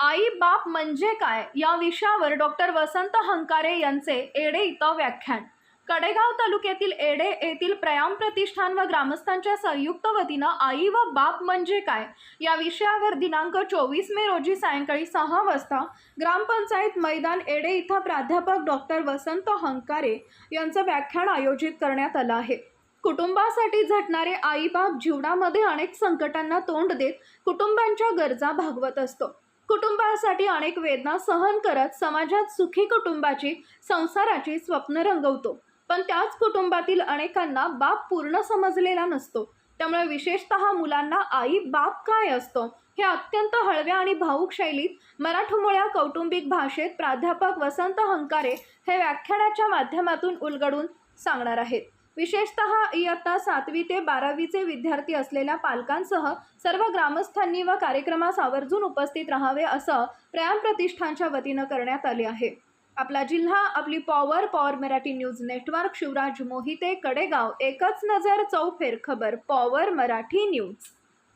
आई बाप म्हणजे काय? या विषयावर डॉक्टर वसंत हंकारे यांचे एडे इथं व्याख्यान. कडेगाव तालुक्यातील एडे येथील प्रयाम प्रतिष्ठान व ग्रामस्थांच्या संयुक्त वतीनं आई व बाप म्हणजे काय? या विषयावर दिनांक चोवीस मे रोजी सायंकाळी सहा वाजता ग्रामपंचायत मैदान एडे इथं प्राध्यापक डॉक्टर वसंत हंकारे यांचं व्याख्यान आयोजित करण्यात आलं आहे. कुटुंबासाठी झटणारे आईबाप जीवनामध्ये अनेक संकटांना तोंड देत कुटुंबांच्या गरजा भागवत असतो. कुटुंबासाठी अनेक वेदना सहन करत समाजात सुखी कुटुंबाची संसाराची स्वप्न रंगवतो. पण त्याच कुटुंबातील अनेकांना बाप पूर्ण समजलेला नसतो. त्यामुळे विशेषतः मुलांना आई बाप काय असतो हे अत्यंत हळव्या आणि भाऊक शैलीत मराठमोळ्या कौटुंबिक भाषेत प्राध्यापक वसंत हंकारे हे व्याख्यानाच्या माध्यमातून उलगडून सांगणार आहेत. विशेषतः इयत्ता सातवी ते बारावीचे विद्यार्थी असलेल्या पालकांसह सर्व ग्रामस्थांनी व कार्यक्रमास आवर्जून उपस्थित राहावे असं प्रयाम प्रतिष्ठानच्या वतीनं करण्यात आले आहे. आपला जिल्हा आपली power power Marathi news network Shivraj Mohite Kadegaon एकच नजर चौफेर खबर पॉवर मराठी न्यूज.